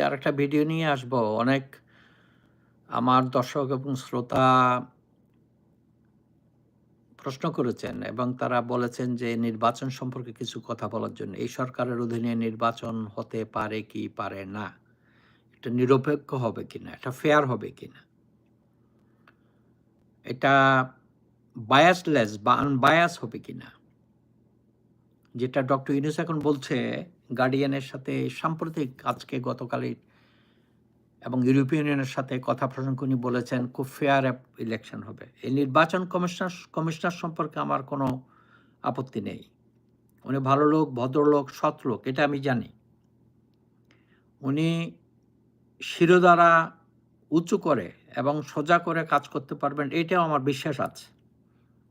আর একটা ভিডিও নিয়ে আসব। অনেক আমার দর্শক এবং শ্রোতা প্রশ্ন করেছেন এবং তারা বলেছেন যে নির্বাচন সম্পর্কে কিছু কথা বলার জন্য। এই সরকারের অধীনে নির্বাচন হতে পারে কি পারে না? এটা নিরপেক্ষ হবে কিনা? এটা ফেয়ার হবে কিনা? এটা বায়াসলেস বা আনবায়াস হবে কিনা? যেটা ডক্টর ইউনুস এখন বলছে গার্ডিয়ানের সাথে সাম্প্রতিক আজকে গতকালের এবং ইউরোপিয়ান ইউনিয়নের সাথে কথা প্রসঙ্গ উনি বলেছেন, খুব ফেয়ার ইলেকশন হবে। এই নির্বাচন কমিশনার কমিশনার সম্পর্কে আমার কোনো আপত্তি নেই। উনি ভালো লোক, ভদ্রলোক, সৎ লোক, এটা আমি জানি। উনি শিরোদ্বারা উঁচু করে এবং সোজা করে কাজ করতে পারবেন, এটাও আমার বিশ্বাস আছে।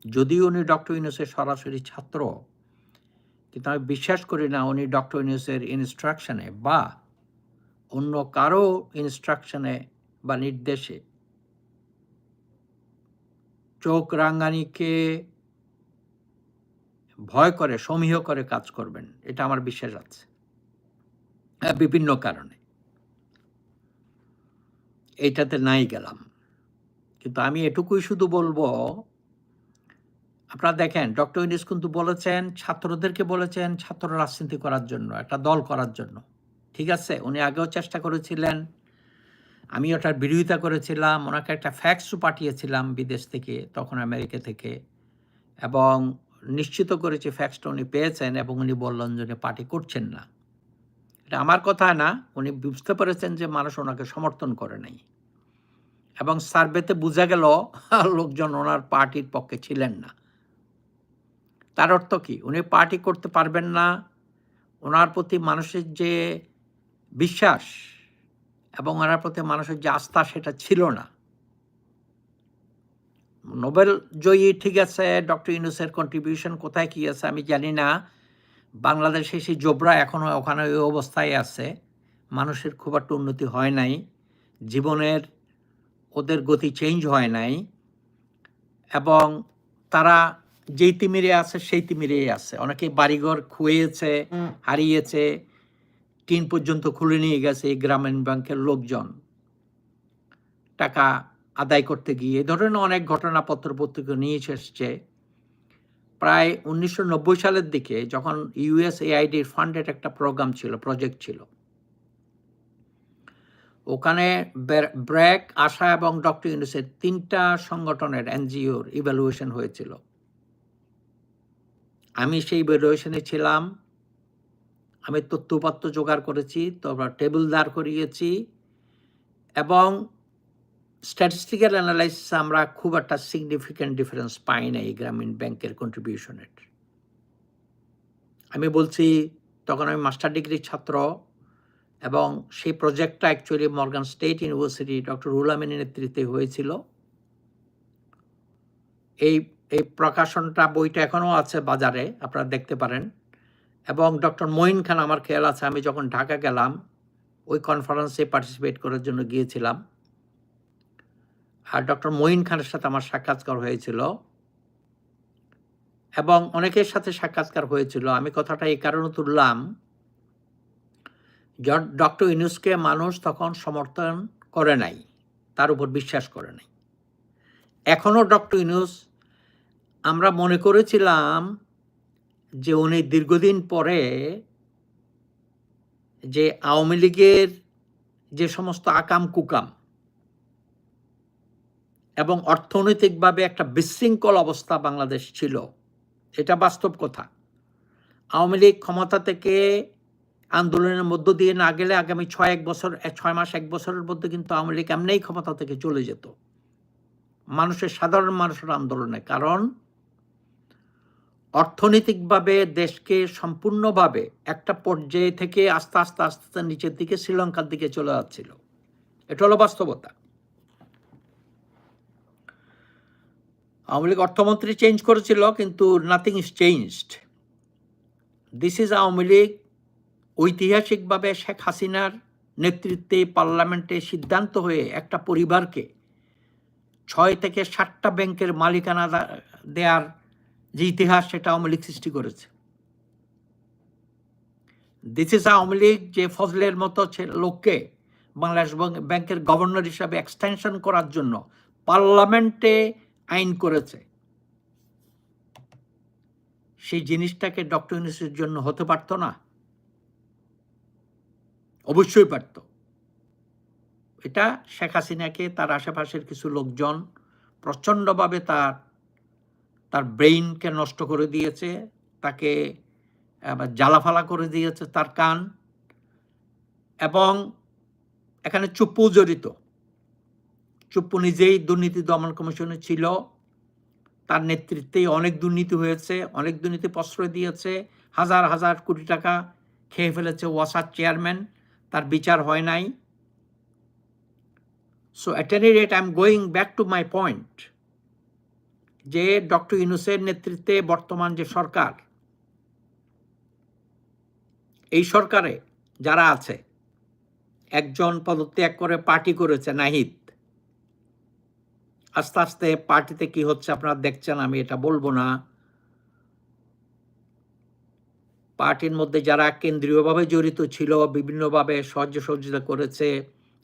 যদিও উনি ডক্টর ইউনুসের সরাসরি ছাত্র কিন্তু আমি বিশ্বাস করি না উনি ডক্টর ইউনুসের ইনস্ট্রাকশনে বা অন্য কারও ইনস্ট্রাকশনে বা নির্দেশে। চোখ রাঙ্গানিকে ভয় করে সমীহ করে কাজ করবেন এটা আমার বিশ্বাস আছে। হ্যাঁ, বিভিন্ন কারণে। এইটাতে নাই গেলাম। কিন্তু আমি এটুকুই শুধু বলব আপনারা দেখেন, ডক্টর ইউনিস কিন্তু বলেছেন, ছাত্রদেরকে বলেছেন ছাত্র রাজনীতি করার জন্য, একটা দল করার জন্য। ঠিক আছে? উনি আগেও চেষ্টা করেছিলেন। আমি ওটার বিরোধিতা করেছিলাম, ওনাকে একটা ফ্যাক্সও পাঠিয়েছিলাম বিদেশ থেকে, তখন আমেরিকা থেকে। এবং নিশ্চিত করেছি ফ্যাক্সটা উনি পেয়েছেন এবং উনি বললেন যে পার্টি করছেন না। এটা আমার কথা না, উনি বুঝতে পেরেছেন যে মানুষ ওনাকে সমর্থন করে নাই। এবং সার্ভেতে বোঝা গেল, লোকজন ওনার পার্টির পক্ষে ছিলেন না। তার অর্থ কি? উনি পার্টি করতে পারবেন না। ওনার প্রতি মানুষের যে বিশ্বাস এবং ওনার প্রতি মানুষের যে আস্থা সেটা ছিল না। নোবেল জয়ী ঠিক আছে, ডক্টর ইউনুসের কন্ট্রিবিউশন কোথায় কি আছে আমি জানি না। বাংলাদেশে সেই জোবরা এখনও ওখানে ওই অবস্থায় আছে। মানুষের খুব একটা উন্নতি হয় নাই। জীবনের ওদের গতি চেঞ্জ হয় নাই। এবং তারা যেই তিমিরে আছে সেই তিমিরেই আছে। অনেকে বাড়িঘর খুয়েছে হারিয়েছে টিন পর্যন্ত খুলে নিয়ে গেছে এই গ্রামীণ ব্যাংকের লোকজন। টাকা আদায় করতে গিয়ে এ ধরনের অনেক ঘটনা পত্রপত্রিকা নিয়ে এসছে। প্রায় উনিশশো নব্বই সালের দিকে যখন ইউএস এআইডির ফান্ডেড একটা প্রোগ্রাম ছিল প্রজেক্ট ছিল। ওখানে ব্র্যাক আশা এবং ডক্টর ইউনিসের তিনটা সংগঠনের এনজিওর ইভ্যালুয়েশন হয়েছিল। আমি সেই ইভ্যালুয়েশনে ছিলাম। আমি তথ্যপাত্র জোগাড় করেছি, তারপর টেবিল দাঁড় করিয়েছি এবং স্ট্যাটিস্টিক্যাল অ্যানালাইসিস আমরা খুব একটা সিগনিফিক্যান্ট ডিফারেন্স পাই না এই গ্রামীণ ব্যাংকের কন্ট্রিবিউশনের আমি বলছি, তখন আমি মাস্টার ডিগ্রির ছাত্র এবং সেই প্রজেক্টটা actually Morgan State University doctor Rul আমিনের নেতৃত্বে হয়েছিল। এই এই প্রকাশনটা, বইটা এখনও আছে বাজারে, আপনারা দেখতে পারেন। এবং ডক্টর মঈন খান, আমার খেয়াল আছে, আমি যখন ঢাকা গেলাম, ওই কনফারেন্সে পার্টিসিপেট করার জন্য গিয়েছিলাম। আর ডক্টর মঈন খানের সাথে আমার সাক্ষাৎকার হয়েছিল। এবং অনেকের সাথে সাক্ষাৎকার হয়েছিল। আমি কথাটা এই কারণে তুললাম ডক্টর ইনুসকে মানুষ তখন সমর্থন করে নাই, তার উপর বিশ্বাস করে নাই। এখনও ডক্টর ইনুস আমরা মনে করেছিলাম যে উনি দীর্ঘদিন পরে যে আওয়ামী লীগের যে সমস্ত আকাম কুকাম এবং অর্থনৈতিকভাবে একটা বিশৃঙ্খল অবস্থা বাংলাদেশ ছিল, এটা বাস্তব কথা। আওয়ামী লীগ ক্ষমতা থেকে আন্দোলনের মধ্য দিয়ে না গেলে আগামী ছয় এক বছর ছয় মাস, এক বছরের মধ্যে কিন্তু আওয়ামী লীগ এমনিই ক্ষমতা থেকে চলে যেত। মানুষের সাধারণ মানুষের আন্দোলনে, কারণ অর্থনৈতিকভাবে দেশকে সম্পূর্ণভাবে একটা পর্যায়ে থেকে আস্তে আস্তে আস্তে আস্তে নিচের দিকে, শ্রীলঙ্কার দিকে চলে যাচ্ছিল। এটা হলো বাস্তবতা। আওয়ামী লীগ অর্থমন্ত্রী চেঞ্জ করেছিল, কিন্তু nothing is changed this is Awami League. ঐতিহাসিকভাবে শেখ হাসিনার নেতৃত্বে পার্লামেন্টে সিদ্ধান্ত হয়ে একটা পরিবারকে ছয় থেকে সাতটা ব্যাংকের মালিকানা দেওয়ার যে ইতিহাস সেটা আওয়ামী লীগ সৃষ্টি করেছে। দিস আওয়ামী লীগ যে ফজলের মতো লোককে বাংলাদেশ ব্যাংকের গভর্নর হিসাবে এক্সটেনশন করার জন্য পার্লামেন্টে আইন করেছে। সেই জিনিসটাকে ডক্টর ইউনুসের জন্য হতে পারতো না? অবশ্যই পারত। এটা শেখ হাসিনাকে তার আশেপাশের কিছু লোকজন প্রচণ্ডভাবে তার তার ব্রেইনকে নষ্ট করে দিয়েছে, তাকে জ্বালাফালা করে দিয়েছে তার কান, এবং এখানে চুপ্পু জড়িত। চুপ্পু নিজেই দুর্নীতি দমন কমিশনে ছিল। তার নেতৃত্বেই অনেক দুর্নীতি হয়েছে, অনেক দুর্নীতি প্রশ্রয় দিয়েছে, হাজার হাজার কোটি টাকা খেয়ে ফেলেছে ওয়াসার চেয়ারম্যান, তার বিচার হয় নাই। So at any rate I am going back to my point যে ডক্টর ইউনুসের নেতৃত্বে বর্তমান যে সরকার, এই সরকারে যারা আছে, একজন পদত্যাগ করে পার্টি করেছে নাহিদ। আস্তে আস্তে পার্টিতে কি হচ্ছে আপনারা দেখছেন, আমি এটা বলব না। পার্টির মধ্যে যারা কেন্দ্রীয়ভাবে জড়িত ছিল, বিভিন্নভাবে সাহায্য সহযোগিতা করেছে,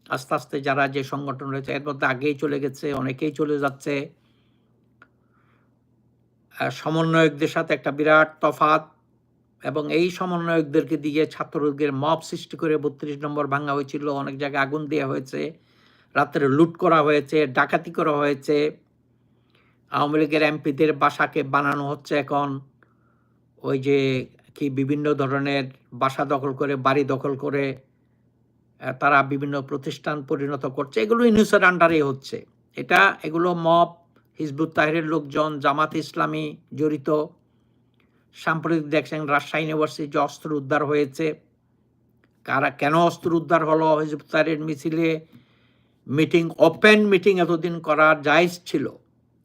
আস্তে আস্তে যারা যে সংগঠন রয়েছে, এর মধ্যে আগেই চলে গেছে, অনেকেই চলে যাচ্ছে। সমন্বয়কদের সাথে একটা বিরাট তফাত এবং এই সমন্বয়কদেরকে দিয়ে ছাত্রদের মব সৃষ্টি করে বত্রিশ নম্বর ভাঙা হয়েছিল, অনেক জায়গায় আগুন দেওয়া হয়েছে, রাত্রে লুট করা হয়েছে, ডাকাতি করা হয়েছে। আওয়ামী লীগের এমপিদের বাসাকে বানানো হচ্ছে এখন। ওই যে কি বিভিন্ন ধরনের বাসা দখল করে, বাড়ি দখল করে তারা বিভিন্ন প্রতিষ্ঠান পরিণত করছে। এগুলো ইউনুসের আন্ডারে হচ্ছে। এটা, এগুলো মব হিজবুত তাহিরের লোকজন জামাত ইসলামী জড়িত। সাম্প্রতিক দেখছেন রাজশাহী ইউনিভার্সিটি যে অস্ত্র উদ্ধার হয়েছে। কারা কেন অস্ত্র উদ্ধার হলো? হিজবুত তাহিরের মিছিলে মিটিং, ওপেন মিটিং এতদিন করা জায়জ ছিল।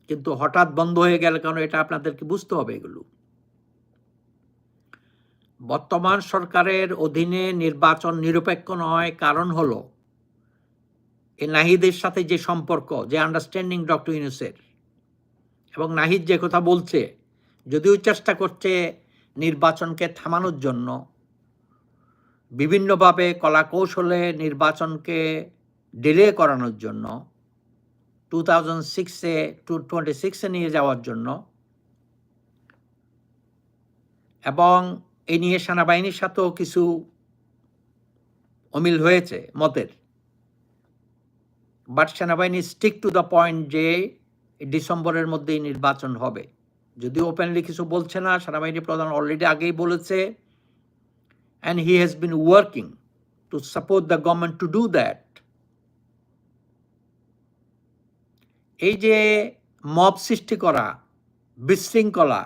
কিন্তু হঠাৎ বন্ধ হয়ে গেল কারণ এটা আপনাদেরকে বুঝতে হবে এগুলো। বর্তমান সরকারের অধীনে নির্বাচন নিরপেক্ষ নয়, কারণ হলো এ নাহিদের সাথে যে সম্পর্ক, যে আন্ডারস্ট্যান্ডিং ডক্টর ইউনুসের এবং নাহিদ যে কথা বলছে, যদিও চেষ্টা করছে নির্বাচনকে থামানোর জন্য, বিভিন্নভাবে কলা কৌশলে নির্বাচনকে ডিলে করানোর জন্য টু থাউজেন্ড সিক্সে টু টোয়েন্টি সিক্সে নিয়ে যাওয়ার জন্য, এবং এই নিয়ে সেনাবাহিনীর সাথেও কিছু অমিল হয়েছে মতের। বাট সেনাবাহিনী স্টিক টু দ্য পয়েন্ট যে ডিসেম্বরের মধ্যেই নির্বাচন হবে। যদি ওপেনলি কিছু বলছে না, সেনাবাহিনী প্রধান অলরেডি আগেই বলেছে and he has been working to support the government to do that এই যে মব সৃষ্টি করা, বিশৃঙ্খলা,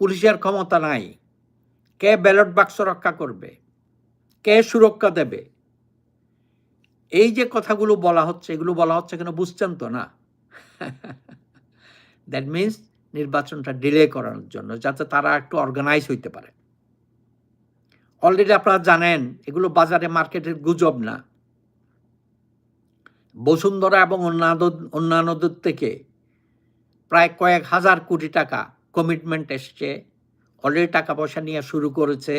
পুলিশের ক্ষমতা নাই, কে ব্যালট বাক্স রক্ষা করবে, কে সুরক্ষা দেবে, এই যে কথাগুলো বলা হচ্ছে, এগুলো বলা হচ্ছে কেন বুঝছেন তো না? দ্যাট মিন্স নির্বাচনটা ডিলে করানোর জন্য, যাতে তারা একটু অর্গানাইজ হইতে পারে। অলরেডি আপনারা জানেন, এগুলো বাজারে মার্কেটের গুজব না। বসুন্ধরা এবং অন্যান্য অন্যান্যদের থেকে প্রায় কয়েক হাজার কোটি টাকা কমিটমেন্ট এসছে। অলরেডি টাকা পয়সা নিয়ে শুরু করেছে।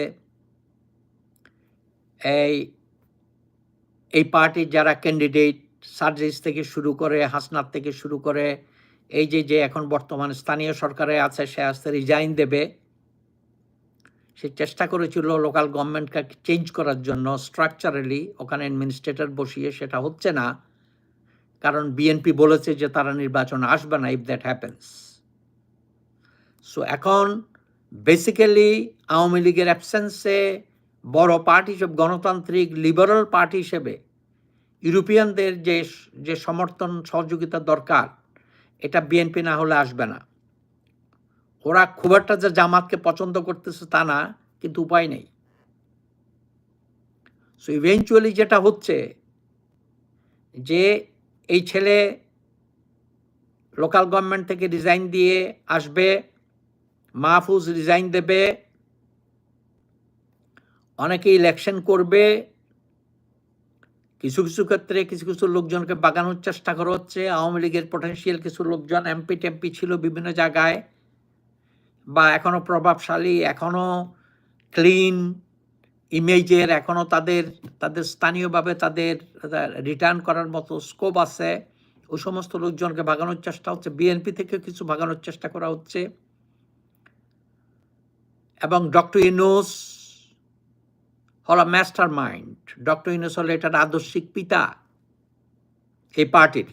এই এই পার্টির যারা ক্যান্ডিডেট সার্জিস থেকে শুরু করে, হাসনাত থেকে শুরু করে, এই যে যে এখন বর্তমান স্থানীয় সরকারে আছে, সে আসতে রিজাইন দেবে। সে চেষ্টা করেছিল লোকাল গভর্নমেন্টকে চেঞ্জ করার জন্য স্ট্রাকচারালি ওখানে অ্যাডমিনিস্ট্রেটর বসিয়ে সেটা হচ্ছে না। কারণ বিএনপি বলেছে যে তারা নির্বাচন আসবে না ইফ দ্যাট হ্যাপেন্স সো এখন বেসিক্যালি আওয়ামী লীগের অ্যাবসেন্সে বড় পার্টি হিসেবে, গণতান্ত্রিক লিবারাল পার্টি হিসেবে ইউরোপিয়ানদের যে যে সমর্থন সহযোগিতা দরকার, এটা বিএনপি না হলে আসবে না। ওরা খুব একটা যে জামাতকে পছন্দ করতেছে তা না, কিন্তু উপায় নেই। সো ইভেঞ্চুয়ালি যেটা হচ্ছে, যে এই ছেলে লোকাল গভর্নমেন্ট থেকে রিজাইন দিয়ে আসবে, মাহফুজ রিজাইন দেবে, অনেকে ইলেকশন করবে কিছু কিছু ক্ষেত্রে কিছু কিছু লোকজনকে বাগানোর চেষ্টা করা হচ্ছে। আওয়ামী লীগের পটেন্সিয়াল কিছু লোকজন এমপি টেম্পি ছিল বিভিন্ন জায়গায় বা এখনও প্রভাবশালী, এখনও ক্লিন ইমেজের এখনও তাদের তাদের স্থানীয়ভাবে তাদের রিটার্ন করার মতো স্কোপ আছে। ওই সমস্ত লোকজনকে ভাগানোর চেষ্টা হচ্ছে। বিএনপি থেকে কিছু ভাগানোর চেষ্টা করা হচ্ছে। এবং ডক্টর ইনোস হল মাস্টার মাইন্ড ডক্টর ইনোস হল এটার আদর্শিক পিতা। এই পার্টির।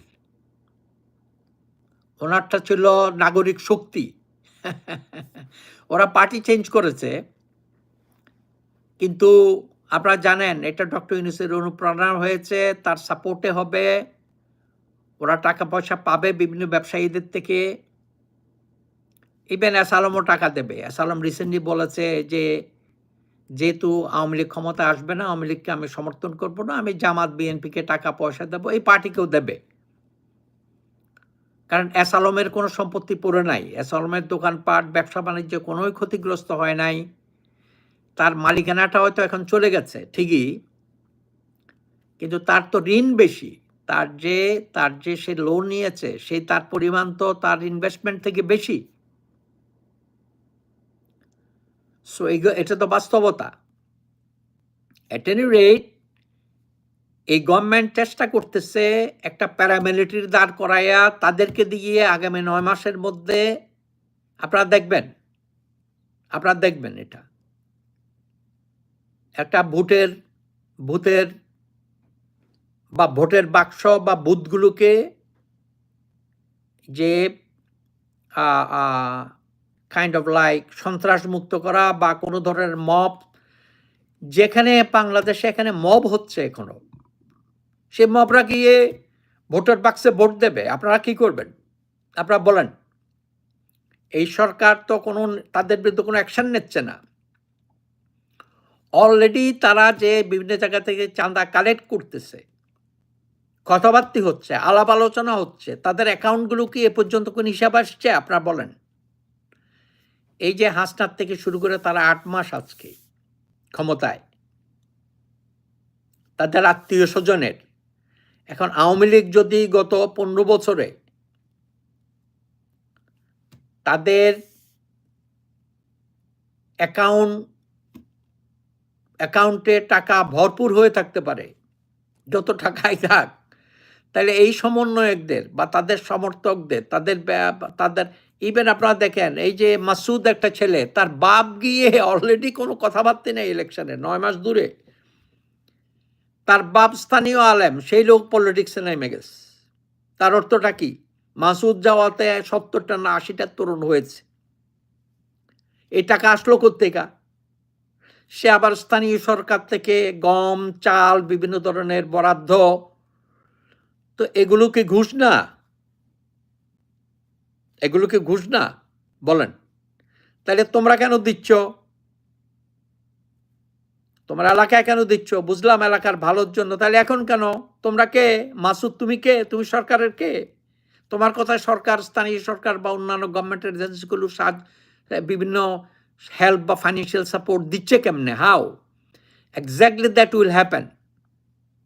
ওনারটা ছিল নাগরিক শক্তি। ওরা পার্টি চেঞ্জ করেছে। কিন্তু আপনারা জানেন, এটা ডক্টর ইউনুসের অনুপ্রেরণা হয়েছে, তার সাপোর্টে হবে। ওরা টাকা পয়সা পাবে বিভিন্ন ব্যবসায়ীদের থেকে। ইভেন অ্যাসালমও টাকা দেবে। অ্যাসালম রিসেন্টলি বলেছে যে যেহেতু আওয়ামী লীগ ক্ষমতা আসবে না, আওয়ামী লীগকে আমি সমর্থন করব না, আমি জামাত, বিএনপিকে টাকা, পয়সা দেবো, এই পার্টিকেও দেবে। কারণ অ্যাসালমের কোনো সম্পত্তি পড়ে নাই অ্যাসালমের দোকানপাট, ব্যবসা বাণিজ্য কোনোই ক্ষতিগ্রস্ত হয় নাই। তার মালিকানাটা হয়তো এখন চলে গেছে, ঠিকই। কিন্তু তার তো ঋণ বেশি, তার যে তার যে সে লোন নিয়েছে সেই তার পরিমাণ তো তার ইনভেস্টমেন্ট থেকে বেশি। সো এই এটা তো বাস্তবতা। এট এনি রেট এই গভর্নমেন্ট চেষ্টা করতেছে একটা প্যারামিলিটারি দাঁড় করাইয়া তাদেরকে দিয়ে আগামী নয় মাসের মধ্যে, আপনারা দেখবেন আপনারা দেখবেন এটা। একটা ভোটের ভূতের বা ভোটের বাক্স বা বুথগুলোকে যে কাইন্ড অফ লাইক সন্ত্রাস মুক্ত করা বা কোনো ধরনের মব যেখানে বাংলাদেশে এখানে মব হচ্ছে এখনও। সে মবরা গিয়ে ভোটার বাক্সে ভোট দেবে। আপনারা কি করবেন? আপনারা বলেন, এই সরকার তো কোনো, তাদের বিরুদ্ধে কোনো অ্যাকশন নিচ্ছে না। অলরেডি তারা যে বিভিন্ন জায়গা থেকে চাঁদা কালেক্ট করতেছে, কথাবার্তি হচ্ছে আলাপ আলোচনা হচ্ছে, তাদের অ্যাকাউন্টগুলো কি এ পর্যন্ত কোন হিসাব আসছে? আপনারা বলেন। এই যে হাসনার থেকে শুরু করে তারা আট মাস আজকে ক্ষমতায়, তাদের আত্মীয় স্বজনের, এখন আওয়ামী লীগ যদি গত পনেরো বছরে তাদের অ্যাকাউন্ট অ্যাকাউন্টে টাকা ভরপুর হয়ে থাকতে পারে, যত টাকাই থাক তাহলে এই সমন্বয়কদের বা তাদের সমর্থকদের, তাদের তাদের ইভেন আপনারা দেখেন, এই যে মাসুদ একটা ছেলে, তার বাপ গিয়ে অলরেডি কোনো কথাবার্তা নেই ইলেকশনে নয় মাস দূরে। তার বাপ স্থানীয় আলেম, সেই লোক পলিটিক্সে নেমে গেছে। তার অর্থটা কি? মাসুদ যাওয়াতে সত্তরটা না, আশিটা তরুণ হয়েছে। এই টাকা আসলো কোথেকা সে আবার স্থানীয় সরকার থেকে গম, চাল, বিভিন্ন ধরনের বরাদ্দ তো এগুলো কি ঘুষ না। এগুলো কি ঘুষ না। বলেন, তাহলে তোমরা কেন দিচ্ছ? তোমার এলাকায় কেন দিচ্ছ? বুঝলাম এলাকার ভালোর জন্য। তাহলে এখন কেন? তোমরা কে? মাসুদ, তুমি কে? তুমি সরকারের কে? তোমার কথায় সরকার, স্থানীয় সরকার বা অন্যান্য গভর্নমেন্টের এজেন্সিগুলো বিভিন্ন হেল্প বা ফাইন্যান্সিয়াল সাপোর্ট দিচ্ছে কেমনে? How exactly that will happen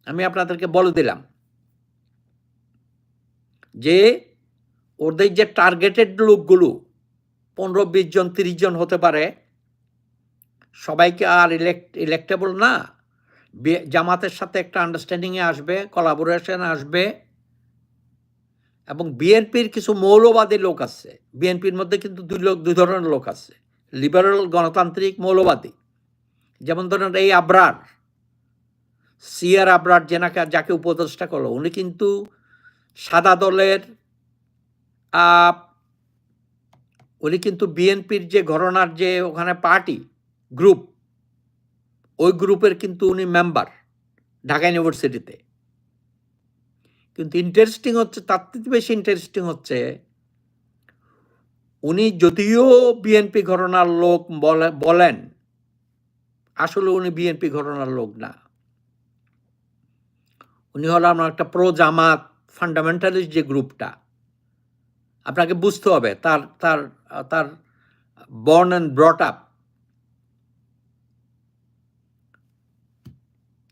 আমি আপনাদেরকে বলে দিলাম। যে ওদের যে টার্গেটেড লোকগুলো পনেরো, বিশ জন, তিরিশ জন হতে পারে, সবাইকে আর ইলেক্ট ইলেক্টেবল না জামাতের সাথে একটা আন্ডারস্ট্যান্ডিংয়ে আসবে কলাবোরেশন আসবে, এবং বিএনপির কিছু মৌলবাদী লোক আছে বিএনপির মধ্যে কিন্তু দুই লোক, দুই ধরনের লোক আছে লিবারেল গণতান্ত্রিক মৌলবাদী। যেমন ধরেন এই আবরার সিয়ার আবরার জেনাকে যাকে উপদেষ্টা করল, উনি কিন্তু সাদা দলের উনি কিন্তু বিএনপির যে ঘটনার যে ওখানে পার্টি গ্রুপ ওই গ্রুপের কিন্তু উনি মেম্বার ঢাকা ইউনিভার্সিটিতে কিন্তু ইন্টারেস্টিং হচ্ছে, তার থেকে বেশি ইন্টারেস্টিং হচ্ছে, উনি যদিও বিএনপি ঘটনার লোক বলেন, আসলে উনি বিএনপি ঘটনার লোক না। উনি হলো আমার একটা প্রো জামাত ফান্ডামেন্টালিস্ট যে গ্রুপটা, আপনাকে বুঝতে হবে তার তার তার বর্ন অ্যান্ড ব্রট আপ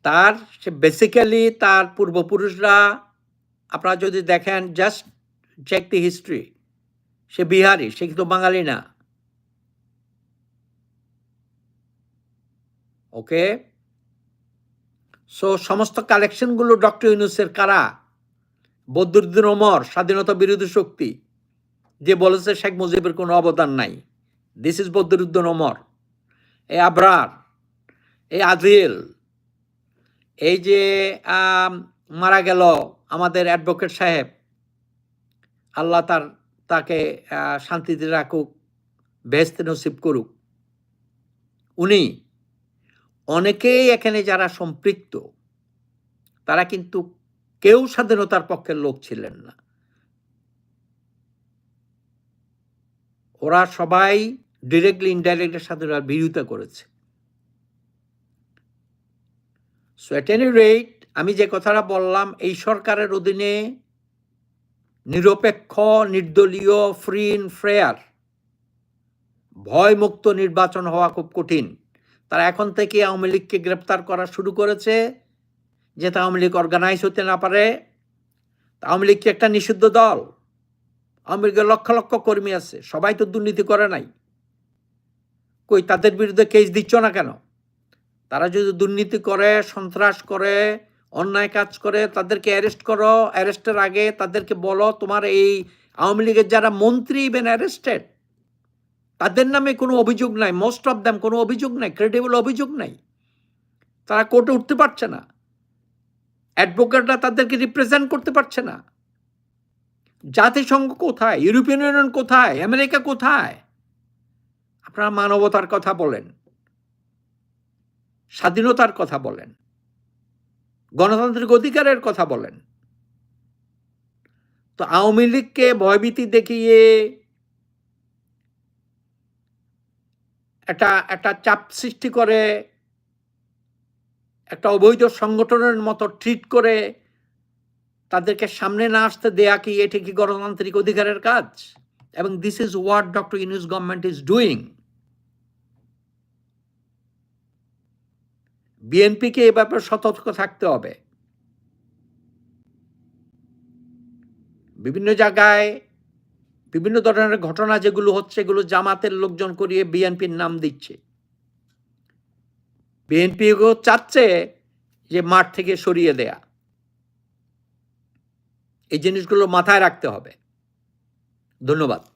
তার, সে বেসিক্যালি তার পূর্বপুরুষরা, আপনারা যদি দেখেন জাস্ট চেক দি হিস্ট্রি সে বিহারি, সে কিন্তু বাঙালি না। ওকে সো সমস্ত কালেকশনগুলো ডক্টর ইউনুসের কারা? বদরুদ্দিন ওমর স্বাধীনতা বিরোধী শক্তি, যে বলেছে শেখ মুজিবের কোনো অবদান নাই। This is Badruddin Omar. এ আবরার এ আদিল এই যে মারা গেল আমাদের অ্যাডভোকেট সাহেব, আল্লাহ তার, তাকে শান্তিতে রাখুক বেহেস্তে নসিব করুক। উনি অনেকেই এখানে যারা সম্পৃক্ত, তারা কিন্তু কেউ স্বাধীনতার পক্ষের লোক ছিলেন না। ওরা সবাই ডিরেক্টলি ইনডাইরেক্টলি স্বাধীনতার বিরোধিতা করেছে। সো এট এনি রেট আমি যে কথাটা বললাম, এই সরকারের অধীনে নিরপেক্ষ, নির্দলীয় ফ্রি ইন ফ্রেয়ার ভয়মুক্ত নির্বাচন হওয়া খুব কঠিন। তারা এখন থেকে আওয়ামী লীগকে গ্রেপ্তার করা শুরু করেছে। যাতে আওয়ামী লীগ অর্গানাইজ হতে না পারে আওয়ামী লীগ কি একটা নিষিদ্ধ দল? আওয়ামী লীগের লক্ষ লক্ষ কর্মী আছে, সবাই তো দুর্নীতি করে নাই। কই, তাদের বিরুদ্ধে কেস দিচ্ছ না কেন? তারা যদি দুর্নীতি করে, সন্ত্রাস করে, অন্যায় কাজ করে, তাদেরকে অ্যারেস্ট করো অ্যারেস্টের আগে তাদেরকে বলো, তোমার এই আওয়ামী লীগের যারা মন্ত্রী ইভেন অ্যারেস্টেড তাদের নামে কোনো অভিযোগ নাই মোস্ট অফ দ্যাম কোনো অভিযোগ নাই ক্রেডিবল অভিযোগ নাই। তারা কোর্টে উঠতে পারছে না। অ্যাডভোকেটরা তাদেরকে রিপ্রেজেন্ট করতে পারছে না। জাতিসংঘ কোথায়? ইউরোপিয়ান ইউনিয়ন কোথায়? আমেরিকা কোথায়? আপনারা মানবতার কথা বলেন, স্বাধীনতার কথা বলেন, গণতান্ত্রিক অধিকারের কথা বলেন। তো আওয়ামী লীগকে ভয়ভীতি দেখিয়ে একটা একটা চাপ সৃষ্টি করে একটা অবৈধ সংগঠনের মতো ট্রিট করে তাদেরকে সামনে না আসতে দেয়া কি এটি কি গণতান্ত্রিক অধিকারের কাজ? এবং this is what doctor Yunus government is doing বিএনপিকে এ ব্যাপারে সতর্ক থাকতে হবে। বিভিন্ন জায়গায় বিভিন্ন ধরনের ঘটনা যেগুলো হচ্ছে, এগুলো জামাতের লোকজন করিয়ে বিএনপির নাম দিচ্ছে। বিএনপি চাচ্ছে যে মাঠ থেকে সরিয়ে দেয়া। এই জিনিসগুলো মাথায় রাখতে হবে। ধন্যবাদ।